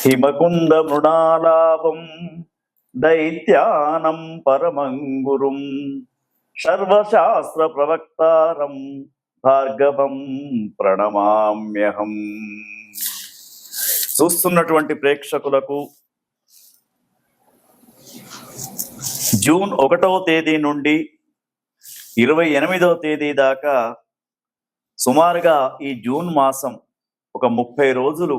హిమకుంద మృణాలాభం దైత్యానం పరమంగురుం సర్వశాస్త్ర ప్రవక్తారం భార్గవం ప్రణమామ్యహం చూస్తున్నటువంటి ప్రేక్షకులకు జూన్ ఒకటవ తేదీ నుండి ఇరవై ఎనిమిదవ తేదీ దాకా సుమారుగా ఈ జూన్ మాసం ఒక ముప్పై రోజులు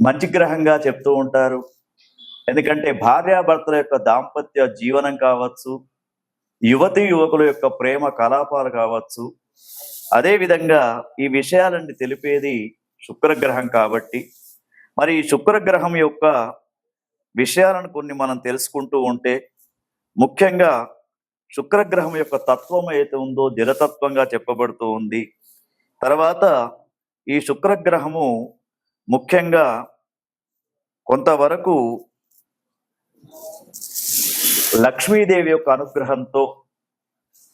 మంచి గ్రహంగా చెప్తూ ఉంటారు. ఎందుకంటే భార్యాభర్తల యొక్క దాంపత్య జీవనం కావచ్చు యువతి యువకుల యొక్క ప్రేమ కలాపాలు కావచ్చు అదే విధంగా ఈ విషయాలన్నీ తెలిపేది శుక్రగ్రహం కాబట్టి. మరి ఈ శుక్రగ్రహం యొక్క విషయాలను కొన్ని మనం తెలుసుకుంటూ ఉంటే ముఖ్యంగా శుక్రగ్రహం యొక్క తత్వం ఏదైతే ఉందో జలతత్వంగా చెప్పబడుతూ ఉంది. తర్వాత ఈ శుక్రగ్రహము ముఖ్యంగా కొంతవరకు లక్ష్మీదేవి యొక్క అనుగ్రహంతో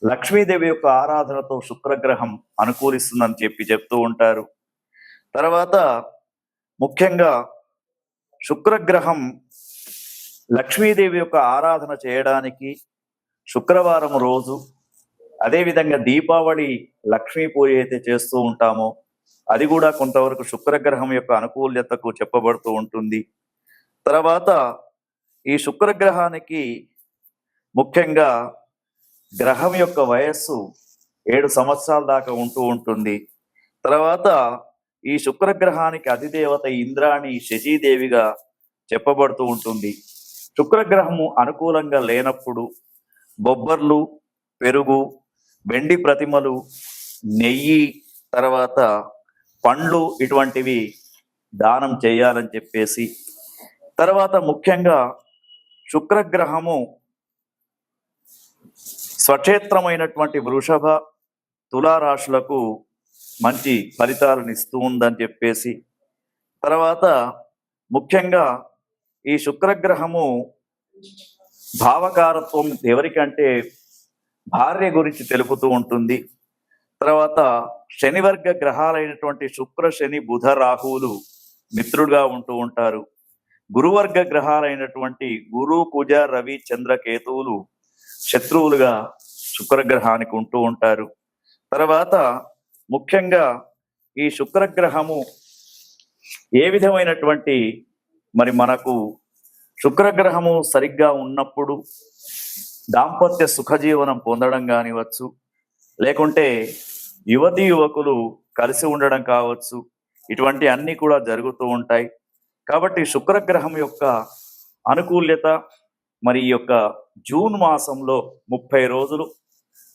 లక్ష్మీదేవి యొక్క ఆరాధనతో శుక్రగ్రహం అనుకూలిస్తుందని చెప్పి చెప్తూ ఉంటారు. తర్వాత ముఖ్యంగా శుక్రగ్రహం లక్ష్మీదేవి యొక్క ఆరాధన చేయడానికి శుక్రవారం రోజు అదేవిధంగా దీపావళి లక్ష్మీ పూజ అయితే చేస్తూ ఉంటామో అది కూడా కొంతవరకు శుక్రగ్రహం యొక్క అనుకూల్యతకు చెప్పబడుతూ ఉంటుంది. తర్వాత ఈ శుక్రగ్రహానికి ముఖ్యంగా గ్రహం యొక్క వయస్సు ఏడు సంవత్సరాల దాకా ఉంటూ ఉంటుంది. తర్వాత ఈ శుక్రగ్రహానికి అధిదేవత ఇంద్రాణి శశీదేవిగా చెప్పబడుతూ ఉంటుంది. శుక్రగ్రహము అనుకూలంగా లేనప్పుడు బొబ్బర్లు పెరుగు వెండి ప్రతిమలు నెయ్యి తర్వాత పండ్లు ఇటువంటివి దానం చేయాలని చెప్పేసి తర్వాత ముఖ్యంగా శుక్రగ్రహము స్వక్షేత్రమైనటువంటి వృషభ తులారాశులకు మంచి ఫలితాలను ఇస్తూ ఉందని చెప్పేసి తర్వాత ముఖ్యంగా ఈ శుక్రగ్రహము భావకారత్వం ఎవరికంటే భార్య గురించి తెలుపుతూ ఉంటుంది. తర్వాత శనివర్గ గ్రహాలైనటువంటి శుక్ర శని బుధ రాహువులు మిత్రుడుగా ఉంటూ ఉంటారు. గురువర్గ గ్రహాలైనటువంటి గురు కుజ రవి చంద్ర కేతువులు శత్రువులుగా శుక్రగ్రహానికి ఉంటూ ఉంటారు. తర్వాత ముఖ్యంగా ఈ శుక్రగ్రహము ఏ విధమైనటువంటి మరి మనకు శుక్రగ్రహము సరిగ్గా ఉన్నప్పుడు దాంపత్య సుఖజీవనం పొందడం కానివచ్చు లేకుంటే యువతి యువకులు కలిసి ఉండడం కావచ్చు ఇటువంటి అన్నీ కూడా జరుగుతూ ఉంటాయి. కాబట్టి శుక్రగ్రహం యొక్క అనుకూల్యత మరి ఈ యొక్క జూన్ మాసంలో ముప్పై రోజులు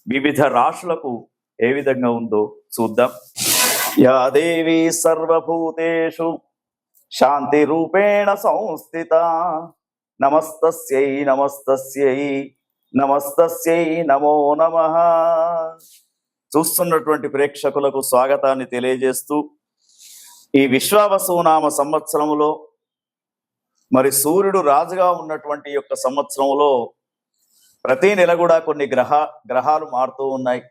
వివిధ రాశులకు ఏ విధంగా ఉందో చూద్దాం. యాదేవి సర్వభూతేషు శాంతి రూపేణ సంస్థిత. నమస్తస్యై నమస్తస్యై నమస్తస్యై నమో నమ. చూస్తున్నటువంటి ప్రేక్షకులకు స్వాగతాన్ని తెలియజేస్తూ ఈ విశ్వావసునామ సంవత్సరములో మరి సూర్యుడు రాజుగా ఉన్నటువంటి యొక్క సంవత్సరంలో ప్రతి నెల కూడా కొన్ని గ్రహ గ్రహాలు మారుతూ ఉన్నాయి.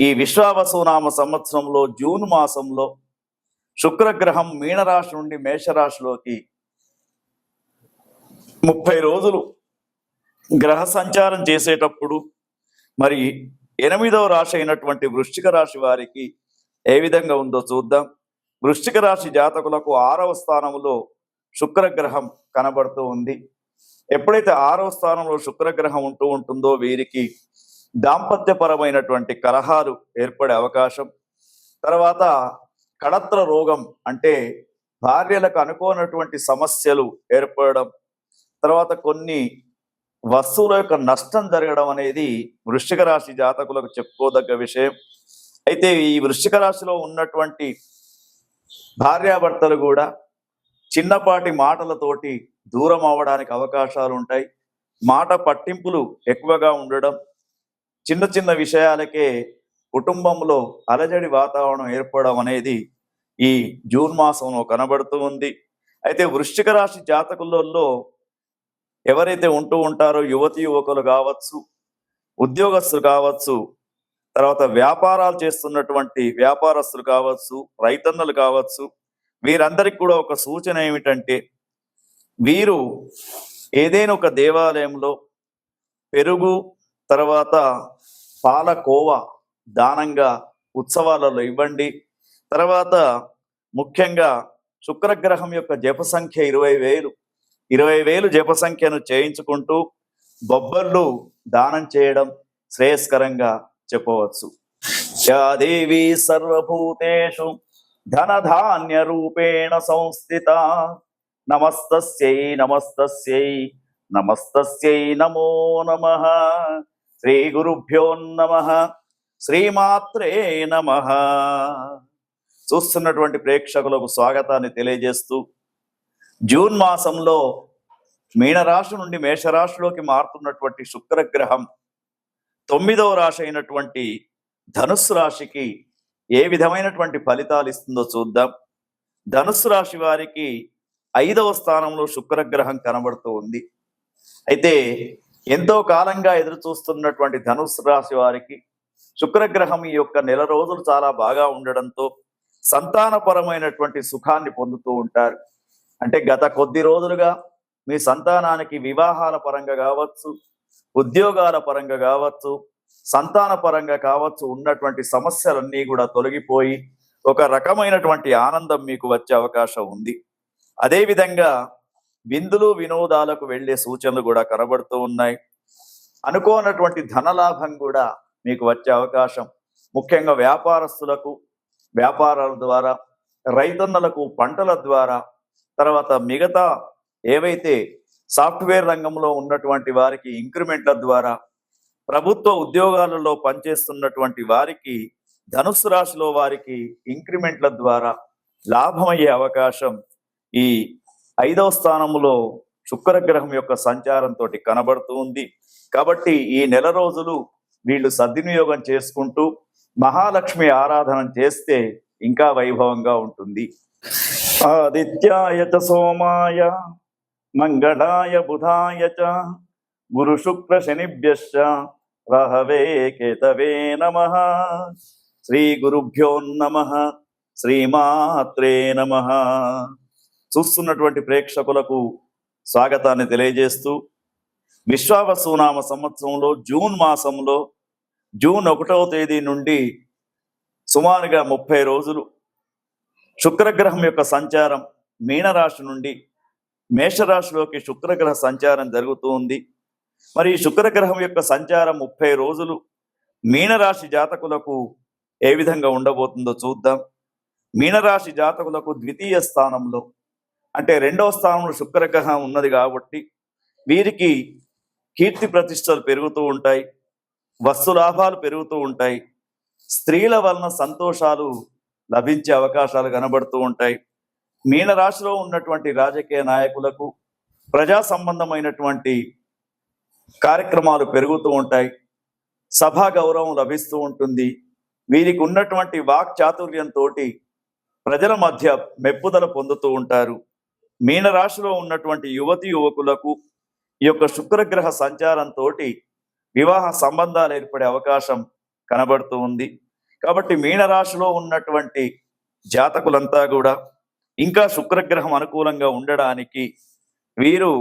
ఈ విశ్వావసునామ సంవత్సరంలో జూన్ మాసంలో శుక్రగ్రహం మీనరాశి నుండి మేషరాశిలోకి ముప్పై రోజులు గ్రహ సంచారం చేసేటప్పుడు మరి ఎనిమిదవ రాశి అయినటువంటి వృశ్చిక రాశి వారికి ఏ విధంగా ఉందో చూద్దాం. వృశ్చిక రాశి జాతకులకు ఆరవ స్థానంలో శుక్రగ్రహం కనబడుతూ ఉంది. ఎప్పుడైతే ఆరవ స్థానంలో శుక్రగ్రహం ఉంటూ ఉంటుందో వీరికి దాంపత్యపరమైనటువంటి కలహాలు ఏర్పడే అవకాశం. తర్వాత కడత్ర రోగం అంటే భార్యలకు అనుకోనటువంటి సమస్యలు ఏర్పడడం. తర్వాత కొన్ని వస్తువుల యొక్క నష్టం జరగడం అనేది వృశ్చిక రాశి జాతకులకు చెప్పుకోదగ్గ విషయం. అయితే ఈ వృశ్చిక రాశిలో ఉన్నటువంటి భార్యాభర్తలు కూడా చిన్నపాటి మాటలతోటి దూరం అవడానికి అవకాశాలు ఉంటాయి మాట పట్టింపులు ఎక్కువగా ఉండడం చిన్న చిన్న విషయాలకే కుటుంబంలో అలజడి వాతావరణం ఏర్పడడం అనేది ఈ జూన్ మాసంలో కనబడుతూ ఉంది. అయితే వృశ్చిక రాశి జాతకులలో ఎవరైతే ఉంటూ ఉంటారో యువతి యువకులు కావచ్చు ఉద్యోగస్తులు కావచ్చు తర్వాత వ్యాపారాలు చేస్తున్నటువంటి వ్యాపారస్తులు కావచ్చు రైతన్నలు కావచ్చు వీరందరికి కూడా ఒక సూచన ఏమిటంటే వీరు ఏదైనా ఒక దేవాలయంలో పెరుగు తర్వాత పాలకోవ దానంగా ఉత్సవాలలో ఇవ్వండి. తర్వాత ముఖ్యంగా శుక్రగ్రహం యొక్క జప సంఖ్య ఇరవై వేలు. ఇరవై వేలు జప సంఖ్యను చేయించుకుంటూ బొబ్బర్లు దానం చేయడం శ్రేయస్కరంగా చెప్పవచ్చు. యా దేవి సర్వభూతేషు ధనధాన్య రూపేణ సంస్థిత. నమస్తస్యై నమస్తస్యై నమస్తస్యై నమో నమ. శ్రీ గురుభ్యో నమ. శ్రీమాత్రే నమ. చూస్తున్నటువంటి ప్రేక్షకులకు స్వాగతాన్ని తెలియజేస్తూ జూన్ మాసంలో మీనరాశి నుండి మేషరాశిలోకి మారుతున్నటువంటి శుక్రగ్రహం తొమ్మిదవ రాశి అయినటువంటి ధనుస్సు రాశికి ఏ విధమైనటువంటి ఫలితాలు ఇస్తుందో చూద్దాం. ధనుస్సు రాశి వారికి ఐదవ స్థానంలో శుక్రగ్రహం కనబడుతూ ఉంది. అయితే ఎంతో కాలంగా ఎదురు చూస్తున్నటువంటి ధనుస్సు రాశి వారికి శుక్రగ్రహం ఈ యొక్క నెల రోజులు చాలా బాగా ఉండడంతో సంతానపరమైనటువంటి సుఖాన్ని పొందుతూ ఉంటారు. అంటే గత కొద్ది రోజులుగా మీ సంతానానికి వివాహాల పరంగా కావచ్చు ఉద్యోగాల పరంగా కావచ్చు సంతాన పరంగా కావచ్చు ఉన్నటువంటి సమస్యలన్నీ కూడా తొలగిపోయి ఒక రకమైనటువంటి ఆనందం మీకు వచ్చే అవకాశం ఉంది. అదేవిధంగా విందులు వినోదాలకు వెళ్ళే సూచనలు కూడా కనబడుతూ ఉన్నాయి. అనుకోనటువంటి ధనలాభం కూడా మీకు వచ్చే అవకాశం. ముఖ్యంగా వ్యాపారస్తులకు వ్యాపారాల ద్వారా రైతన్నలకు పంటల ద్వారా తర్వాత మిగతా ఏవైతే సాఫ్ట్వేర్ రంగంలో ఉన్నటువంటి వారికి ఇంక్రిమెంట్ల ద్వారా ప్రభుత్వ ఉద్యోగాలలో పనిచేస్తున్నటువంటి వారికి ధనుసు రాశిలో వారికి ఇంక్రిమెంట్ల ద్వారా లాభమయ్యే అవకాశం ఈ ఐదవ స్థానంలో శుక్రగ్రహం యొక్క సంచారంతో కనబడుతూ ఉంది. కాబట్టి ఈ నెల రోజులు వీళ్ళు సద్వినియోగం చేసుకుంటూ మహాలక్ష్మి ఆరాధన చేస్తే ఇంకా వైభవంగా ఉంటుంది. ఆదిత్యాయ సోమాయ. మంగళాయ బుధాయ చ గురు శుక్ర శనిభ్యశ్చ రహవే కేతవే నమ శ్రీ గురుభ్యో నమ శ్రీమాత్రే నమ చూస్తున్నటువంటి ప్రేక్షకులకు స్వాగతాన్ని తెలియజేస్తూ విశ్వావసునామ సంవత్సరంలో జూన్ మాసంలో జూన్ ఒకటవ తేదీ నుండి సుమారుగా ముప్పై రోజులు శుక్రగ్రహం యొక్క సంచారం మీనరాశి నుండి మేషరాశిలోకి శుక్రగ్రహ సంచారం జరుగుతూ ఉంది. మరి శుక్రగ్రహం యొక్క సంచారం ముప్పై రోజులు. మీనరాశి జాతకులకు ఏ విధంగా ఉండబోతుందో చూద్దాం. మీనరాశి జాతకులకు ద్వితీయ స్థానంలో అంటే రెండవ స్థానంలో శుక్రగ్రహం ఉన్నది కాబట్టి వీరికి కీర్తి ప్రతిష్టలు పెరుగుతూ ఉంటాయి. వస్తు లాభాలు పెరుగుతూ ఉంటాయి. స్త్రీల వలన సంతోషాలు లభించే అవకాశాలు కనబడుతూ ఉంటాయి. మీనరాశిలో ఉన్నటువంటి రాజకీయ నాయకులకు ప్రజా సంబంధమైనటువంటి కార్యక్రమాలు పెరుగుతూ ఉంటాయి. సభా గౌరవం లభిస్తూ ఉంటుంది. వీరికి ఉన్నటువంటి వాక్ చాతుర్యంతో ప్రజల మధ్య మెప్పుదల పొందుతూ ఉంటారు. మీనరాశిలో ఉన్నటువంటి యువతి యువకులకు ఈ యొక్క శుక్రగ్రహ సంచారంతో వివాహ సంబంధాలు ఏర్పడే అవకాశం కనబడుతూ ఉంది. కాబట్టి మీనరాశిలో ఉన్నటువంటి జాతకులంతా కూడా ఇంకా శుక్రగ్రహం అనుకూలంగా ఉండడానికి వీరు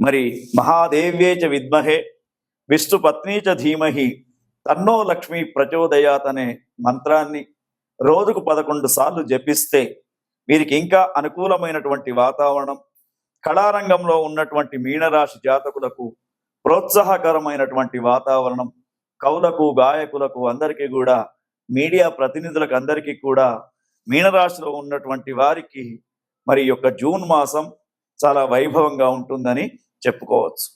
మరి మహాదేవ్యేచ విద్మహే విష్ణు పత్నీచ ధీమహి తన్నో లక్ష్మి ప్రచోదయాత్ అనే మంత్రాన్ని రోజుకు పదకొండు సార్లు జపిస్తే వీరికి ఇంకా అనుకూలమైనటువంటి వాతావరణం కళారంగంలో ఉన్నటువంటి మీనరాశి జాతకులకు ప్రోత్సాహకరమైనటువంటి వాతావరణం కవులకు గాయకులకు అందరికీ కూడా మీడియా ప్రతినిధులకు అందరికీ కూడా మీనరాశిలో ఉన్నటువంటి వారికి మరి యొక్క జూన్ మాసం చాలా వైభవంగా ఉంటుందని చెప్పుకోవచ్చు.